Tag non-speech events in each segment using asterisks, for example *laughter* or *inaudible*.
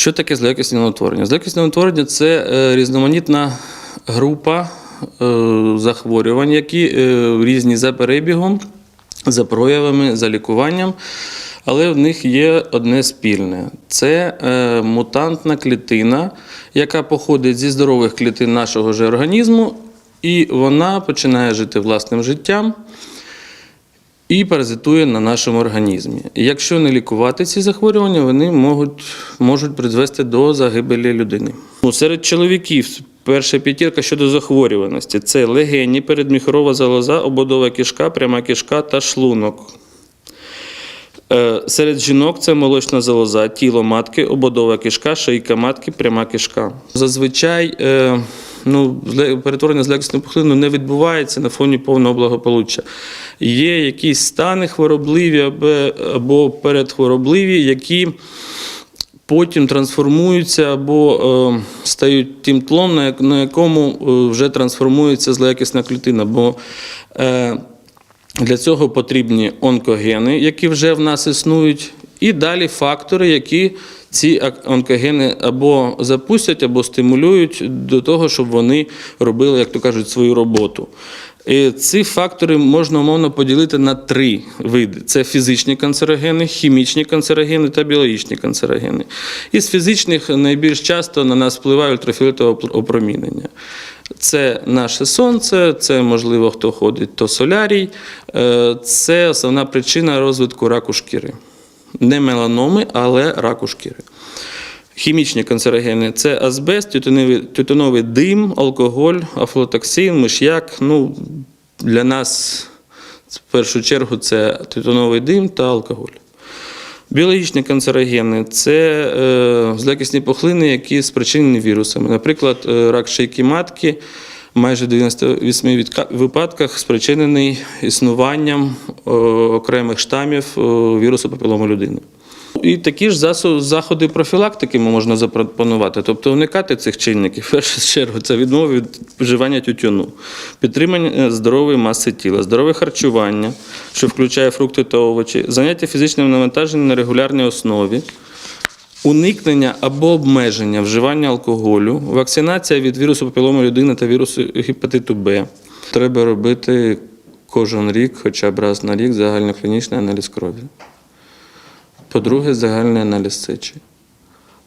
Що таке злоякісне новотворення? Злоякісне новотворення це е, різноманітна група е, захворювань, які е, різні за перебігом, за проявами, за лікуванням. Але в них є одне спільне: це е, мутантна клітина, яка походить зі здорових клітин нашого ж організму, і вона починає жити власним життям і паразитує на нашому організмі. І якщо не лікувати ці захворювання, вони можуть, можуть призвести до загибелі людини. Ну, серед чоловіків перша п'ятірка щодо захворюваності це легені, передміхорова залоза, ободова кишка, пряма кишка та шлунок. Е, Серед жінок це молочна залоза, тіло матки, ободова кишка, шийка матки, пряма кишка. Зазвичай е, ну, перетворення злякісної пухлини не відбувається на фоні повного благополуччя. Є якісь стани хворобливі або, передхворобливі, які потім трансформуються або е, стають тим тлом, на, якому вже трансформується злоякісна клітина. Бо для цього потрібні онкогени, які вже в нас існують, і далі фактори, які ці онкогени або запустять, або стимулюють до того, щоб вони робили, як то кажуть, свою роботу. І ці фактори можна умовно поділити на три види: це фізичні канцерогени, хімічні канцерогени та біологічні канцерогени. Із фізичних найбільш часто на нас впливає ультрафіолетове опромінення. Це наше сонце, це, можливо, хто ходить, то солярій. Е, Це основна причина розвитку раку шкіри. Не меланоми, але раку шкіри. Хімічні канцерогени це азбест, тютюновий, тютюновий дим, алкоголь, афлотоксин, миш'як. Ну, для нас в першу чергу це тютюновий дим та алкоголь. Біологічні канцерогени це е, злякісні пухлини, які спричинені вірусами. Наприклад, е, рак шийки матки майже в 98 випадках спричинений існуванням е, окремих штамів е, вірусу папілому людини. І такі ж заходи профілактики можна запропонувати, тобто уникати цих чинників. *laughs* В першу чергу це відмова від вживання тютюну, підтримання е, здорової маси тіла, здорове харчування, що включає фрукти та овочі, заняття фізичним навантаженням на регулярній основі, уникнення або обмеження вживання алкоголю, вакцинація від вірусу папілому людини та вірусу гепатиту Б. Треба робити кожен рік, хоча б раз на рік, загальноклінічний аналіз крові. По-друге, загальний аналіз сечі.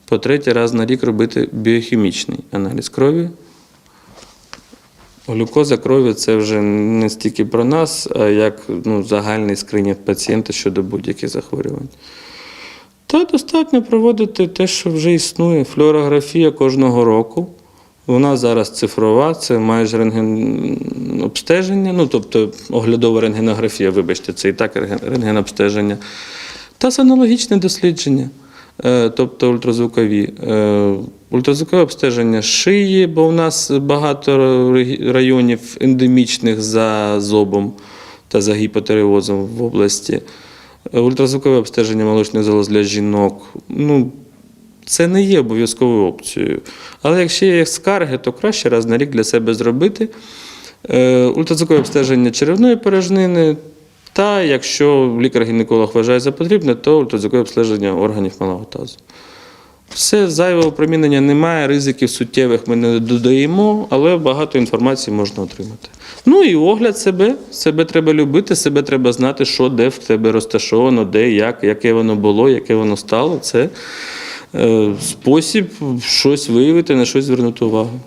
По-третє, раз на рік робити біохімічний аналіз крові. Глюкоза крові це вже не стільки про нас, а як ну, загальний скринінг пацієнта щодо будь-яких захворювань. Та достатньо проводити те, що вже існує. Флюорографія кожного року. Вона зараз цифрова, це майже рентген обстеження, ну тобто оглядова рентгенографія, вибачте, це і так рентген- рентгенобстеження. Та санологічне дослідження, е, тобто ультразвукові. Е, Ультразвукове обстеження шиї, бо в нас багато районів ендемічних за зобом та за гіпотереозом в області. Е, Ультразвукове обстеження молочних залоз для жінок. Ну, це не є обов'язковою опцією. Але якщо є скарги, то краще раз на рік для себе зробити. Ультразвукове обстеження черевної порожнини. Та якщо лікар-гінеколог вважає за потрібне, то ультразвукове обстеження органів малого тазу. Все зайвого промінення немає, ризиків суттєвих ми не додаємо, але багато інформації можна отримати. Ну і огляд себе. Себе треба любити, себе треба знати, що де в тебе розташовано, де, як, яке воно було, яке воно стало. Це е, спосіб щось виявити, на щось звернути увагу.